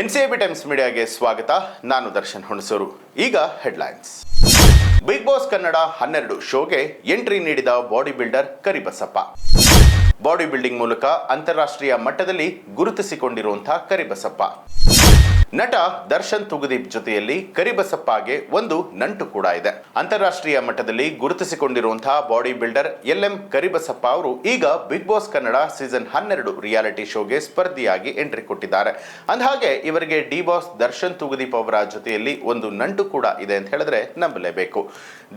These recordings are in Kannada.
ಎನ್ಸಿಎಬಿ ಟೈಮ್ಸ್ ಮೀಡಿಯಾಗೆ ಸ್ವಾಗತ. ನಾನು ದರ್ಶನ್ ಹುಣಸೂರು. ಈಗ ಹೆಡ್ಲೈನ್ಸ್. ಬಿಗ್ ಬಾಸ್ ಕನ್ನಡ ಹನ್ನೆರಡು ಶೋಗೆ ಎಂಟ್ರಿ ನೀಡಿದ body builder Karibasappa. Body building ಮೂಲಕ ಅಂತಾರಾಷ್ಟ್ರೀಯ ಮಟ್ಟದಲ್ಲಿ ಗುರುತಿಸಿಕೊಂಡಿರುವಂತಹ ಕರಿಬಸಪ್ಪ. ನಟ ದರ್ಶನ್ ತುಗುದೀಪ್ ಜೊತೆಯಲ್ಲಿ ಕರಿಬಸಪ್ಪಗೆ ಒಂದು ನಂಟು ಕೂಡ ಇದೆ. ಅಂತಾರಾಷ್ಟ್ರೀಯ ಮಟ್ಟದಲ್ಲಿ ಗುರುತಿಸಿಕೊಂಡಿರುವಂತಹ body builder L M Karibasappa ಅವರು ಈಗ ಬಿಗ್ ಬಾಸ್ ಕನ್ನಡ ಸೀಸನ್ ಹನ್ನೆರಡು ರಿಯಾಲಿಟಿ ಶೋಗೆ ಸ್ಪರ್ಧಿಯಾಗಿ ಎಂಟ್ರಿ ಕೊಟ್ಟಿದ್ದಾರೆ. ಅಂದಹಾಗೆ ಇವರಿಗೆ ಡಿ ಬಾಸ್ ದರ್ಶನ್ ತುಗುದೀಪ್ ಅವರ ಜೊತೆಯಲ್ಲಿ ಒಂದು ನಂಟು ಕೂಡ ಇದೆ ಅಂತ ಹೇಳಿದ್ರೆ ನಂಬಲೇಬೇಕು.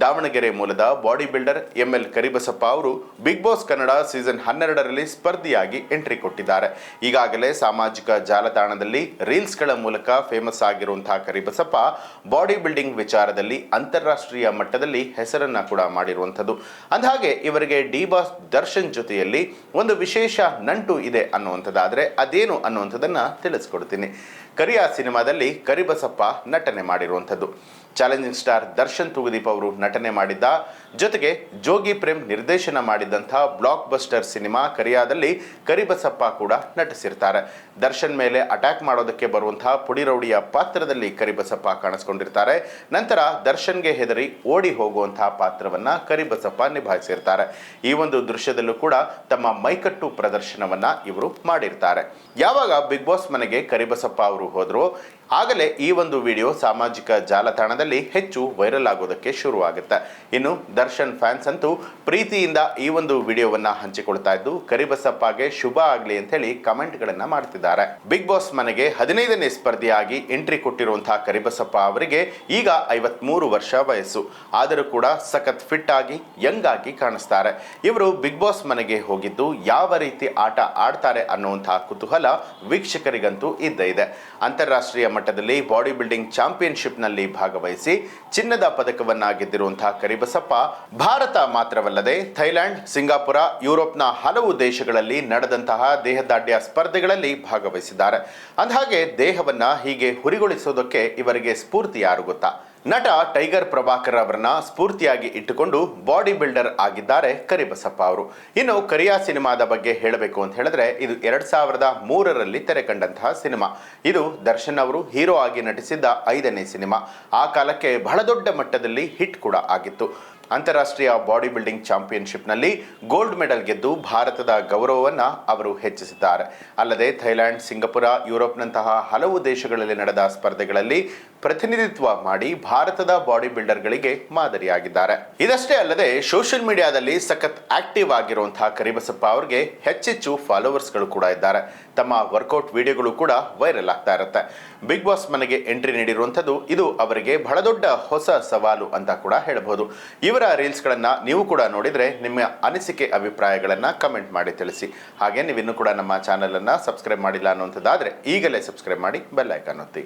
ದಾವಣಗೆರೆ ಮೂಲದ body builder M L Karibasappa ಅವರು ಬಿಗ್ ಬಾಸ್ ಕನ್ನಡ ಸೀಸನ್ ಹನ್ನೆರಡರಲ್ಲಿ ಸ್ಪರ್ಧಿಯಾಗಿ ಎಂಟ್ರಿ ಕೊಟ್ಟಿದ್ದಾರೆ. ಈಗಾಗಲೇ ಸಾಮಾಜಿಕ ಜಾಲತಾಣದಲ್ಲಿ ರೀಲ್ಸ್ಗಳ ಮೂಲಕ ಫೇಮಸ್ ಆಗಿರುವಂತಹ ಕರಿಬಸಪ್ಪ ಬಾಡಿ ಬಿಲ್ಡಿಂಗ್ ವಿಚಾರದಲ್ಲಿ ಅಂತಾರಾಷ್ಟ್ರೀಯ ಮಟ್ಟದಲ್ಲಿ ಹೆಸರನ್ನ ಕೂಡ ಮಾಡಿರುವಂಥದ್ದು. ಅಂದಹಾಗೆ ಇವರಿಗೆ ಡಿ ಬಾಸ್ ದರ್ಶನ್ ಜೊತೆಯಲ್ಲಿ ಒಂದು ವಿಶೇಷ ನಂಟು ಇದೆ ಅನ್ನುವಂಥದ್ದಾದರೆ ಅದೇನು ಅನ್ನುವಂಥದ್ದನ್ನ ತಿಳಿಸ್ಕೊಡ್ತೀನಿ. ಕರಿಯ ಸಿನಿಮಾದಲ್ಲಿ ಕರಿಬಸಪ್ಪ ನಟನೆ ಮಾಡಿರುವಂಥದ್ದು. ಚಾಲೆಂಜಿಂಗ್ ಸ್ಟಾರ್ ದರ್ಶನ್ ತುಗುದೀಪ್ ಅವರು ನಟನೆ ಮಾಡಿದ್ದ ಜೊತೆಗೆ ಜೋಗಿ ಪ್ರೇಮ್ ನಿರ್ದೇಶನ ಮಾಡಿದಂಥ ಬ್ಲಾಕ್ ಬಸ್ಟರ್ ಸಿನಿಮಾ ಕರಿಯಾದಲ್ಲಿ ಕರಿಬಸಪ್ಪ ಕೂಡ ನಟಿಸಿರ್ತಾರೆ. ದರ್ಶನ್ ಮೇಲೆ ಅಟ್ಯಾಕ್ ಮಾಡೋದಕ್ಕೆ ಬರುವಂತಹ ಪುಡಿರೌಡಿಯ ಪಾತ್ರದಲ್ಲಿ ಕರಿಬಸಪ್ಪ ಕಾಣಿಸ್ಕೊಂಡಿರ್ತಾರೆ. ನಂತರ ದರ್ಶನ್ಗೆ ಹೆದರಿ ಓಡಿ ಹೋಗುವಂತಹ ಪಾತ್ರವನ್ನ ಕರಿಬಸಪ್ಪ ನಿಭಾಯಿಸಿರ್ತಾರೆ. ಈ ಒಂದು ದೃಶ್ಯದಲ್ಲೂ ಕೂಡ ತಮ್ಮ ಮೈಕಟ್ಟು ಪ್ರದರ್ಶನವನ್ನ ಇವರು ಮಾಡಿರ್ತಾರೆ. ಯಾವಾಗ ಬಿಗ್ ಬಾಸ್ ಮನೆಗೆ ಕರಿಬಸಪ್ಪ ಅವರು ಹೋದ್ರು, ಆಗಲೇ ಈ ಒಂದು ವಿಡಿಯೋ ಸಾಮಾಜಿಕ ಜಾಲತಾಣದಲ್ಲಿ ಹೆಚ್ಚು ವೈರಲ್ ಆಗೋದಕ್ಕೆ ಶುರುವಾಗುತ್ತೆ. ಇನ್ನು ದರ್ಶನ್ ಫ್ಯಾನ್ಸ್ ಅಂತೂ ಪ್ರೀತಿಯಿಂದ ಈ ಒಂದು ವಿಡಿಯೋವನ್ನು ಹಂಚಿಕೊಳ್ತಾ ಇದ್ದು, ಕರಿಬಸಪ್ಪಗೆ ಶುಭ ಆಗಲಿ ಅಂತ ಹೇಳಿ ಕಮೆಂಟ್ಗಳನ್ನು ಮಾಡ್ತಿದ್ದಾರೆ. ಬಿಗ್ ಬಾಸ್ ಮನೆಗೆ ಹದಿನೈದನೇ ಸ್ಪರ್ಧಿಯಾಗಿ ಎಂಟ್ರಿ ಕೊಟ್ಟಿರುವಂತಹ ಕರಿಬಸಪ್ಪ ಅವರಿಗೆ ಈಗ ಐವತ್ಮೂರು ವರ್ಷ ವಯಸ್ಸು. ಆದರೂ ಕೂಡ ಸಖತ್ ಫಿಟ್ ಆಗಿ ಯಂಗ್ ಆಗಿ ಕಾಣಿಸ್ತಾರೆ. ಇವರು ಬಿಗ್ ಬಾಸ್ ಮನೆಗೆ ಹೋಗಿದ್ದು ಯಾವ ರೀತಿ ಆಟ ಆಡ್ತಾರೆ ಅನ್ನುವಂತಹ ಕುತೂಹಲ ವೀಕ್ಷಕರಿಗಂತೂ ಇದ್ದೇ ಇದೆ. ಅಂತಾರಾಷ್ಟ್ರೀಯ ಮಟ್ಟದಲ್ಲಿ ಬಾಡಿ ಬಿಲ್ಡಿಂಗ್ ಚಾಂಪಿಯನ್ಶಿಪ್ನಲ್ಲಿ ಭಾಗವಹಿಸಿ ಚಿನ್ನದ ಪದಕವನ್ನ ಗೆದ್ದಿರುವಂತಹ ಕರಿಬಸಪ್ಪ ಭಾರತ ಮಾತ್ರವಲ್ಲದೆ ಥೈಲ್ಯಾಂಡ್, ಸಿಂಗಾಪುರ, ಯುರೋಪ್ನ ಹಲವು ದೇಶಗಳಲ್ಲಿ ನಡೆದಂತಹ ದೇಹದಾಢ್ಯ ಸ್ಪರ್ಧೆಗಳಲ್ಲಿ ಭಾಗವಹಿಸಿದ್ದಾರೆ. ಅಂದಹಾಗೆ ದೇಹವನ್ನು ಹೀಗೆ ಹುರಿಗೊಳಿಸೋದಕ್ಕೆ ಇವರಿಗೆ ಸ್ಫೂರ್ತಿ ಯಾರು ಗೊತ್ತಾ? ನಟ ಟೈಗರ್ ಪ್ರಭಾಕರ್ ಅವರನ್ನ ಸ್ಫೂರ್ತಿಯಾಗಿ ಇಟ್ಟುಕೊಂಡು ಬಾಡಿ ಬಿಲ್ಡರ್ ಆಗಿದ್ದಾರೆ ಕರಿಬಸಪ್ಪ ಅವರು. ಇನ್ನು ಕರಿಯಾ ಸಿನಿಮಾದ ಬಗ್ಗೆ ಹೇಳಬೇಕು ಅಂತ ಹೇಳಿದ್ರೆ ಇದು ಎರಡ್ ಸಾವಿರದ ಮೂರರಲ್ಲಿ ತೆರೆ ಕಂಡಂತಹ ಸಿನಿಮಾ. ಇದು ದರ್ಶನ್ ಅವರು ಹೀರೋ ಆಗಿ ನಟಿಸಿದ್ದ ಐದನೇ ಸಿನಿಮಾ. ಆ ಕಾಲಕ್ಕೆ ಬಹಳ ದೊಡ್ಡ ಮಟ್ಟದಲ್ಲಿ ಹಿಟ್ ಕೂಡ ಆಗಿತ್ತು. ಅಂತಾರಾಷ್ಟ್ರೀಯ ಬಾಡಿ ಬಿಲ್ಡಿಂಗ್ ಚಾಂಪಿಯನ್ಶಿಪ್ನಲ್ಲಿ ಗೋಲ್ಡ್ ಮೆಡಲ್ ಗೆದ್ದು ಭಾರತದ ಗೌರವವನ್ನು ಅವರು ಹೆಚ್ಚಿಸಿದ್ದಾರೆ. ಅಲ್ಲದೆ ಥೈಲ್ಯಾಂಡ್, ಸಿಂಗಪುರ, ಯುರೋಪ್ನಂತಹ ಹಲವು ದೇಶಗಳಲ್ಲಿ ನಡೆದ ಸ್ಪರ್ಧೆಗಳಲ್ಲಿ ಪ್ರತಿನಿಧಿತ್ವ ಮಾಡಿ ಭಾರತದ ಬಾಡಿ ಬಿಲ್ಡರ್ಗಳಿಗೆ ಮಾದರಿಯಾಗಿದ್ದಾರೆ. ಇದಷ್ಟೇ ಅಲ್ಲದೆ ಸೋಷಿಯಲ್ ಮೀಡಿಯಾದಲ್ಲಿ ಸಖತ್ ಆಕ್ಟಿವ್ ಆಗಿರುವಂತಹ ಕರಿಬಸಪ್ಪ ಅವರಿಗೆ ಹೆಚ್ಚೆಚ್ಚು ಫಾಲೋವರ್ಸ್ಗಳು ಕೂಡ ಇದ್ದಾರೆ. ತಮ್ಮ ವರ್ಕೌಟ್ ವಿಡಿಯೋಗಳು ಕೂಡ ವೈರಲ್ ಆಗ್ತಾ ಇರುತ್ತೆ. ಬಿಗ್ ಬಾಸ್ ಮನೆಗೆ ಎಂಟ್ರಿ ನೀಡಿರುವಂಥದ್ದು ಇದು ಅವರಿಗೆ ಬಹಳ ದೊಡ್ಡ ಹೊಸ ಸವಾಲು ಅಂತ ಕೂಡ ಹೇಳಬಹುದು ಇವರ ರೀಲ್ಸ್ಗಳನ್ನ ನೀವು ಕೂಡ ನೋಡಿದ್ರೆ ನಿಮ್ಮ ಅನಿಸಿಕೆ, ಅಭಿಪ್ರಾಯಗಳನ್ನು ಕಮೆಂಟ್ ಮಾಡಿ ತಿಳಿಸಿ. ಹಾಗೆ ನೀವಿನ್ನೂ ಕೂಡ ನಮ್ಮ ಚಾನಲನ್ನು ಸಬ್ಸ್ಕ್ರೈಬ್ ಮಾಡಿಲ್ಲ ಅನ್ನುವಂಥದ್ದಾದ್ರೆ ಈಗಲೇ ಸಬ್ಸ್ಕ್ರೈಬ್ ಮಾಡಿ ಬೆಲ್ಲೈಕನ್ ಒತ್ತಿ.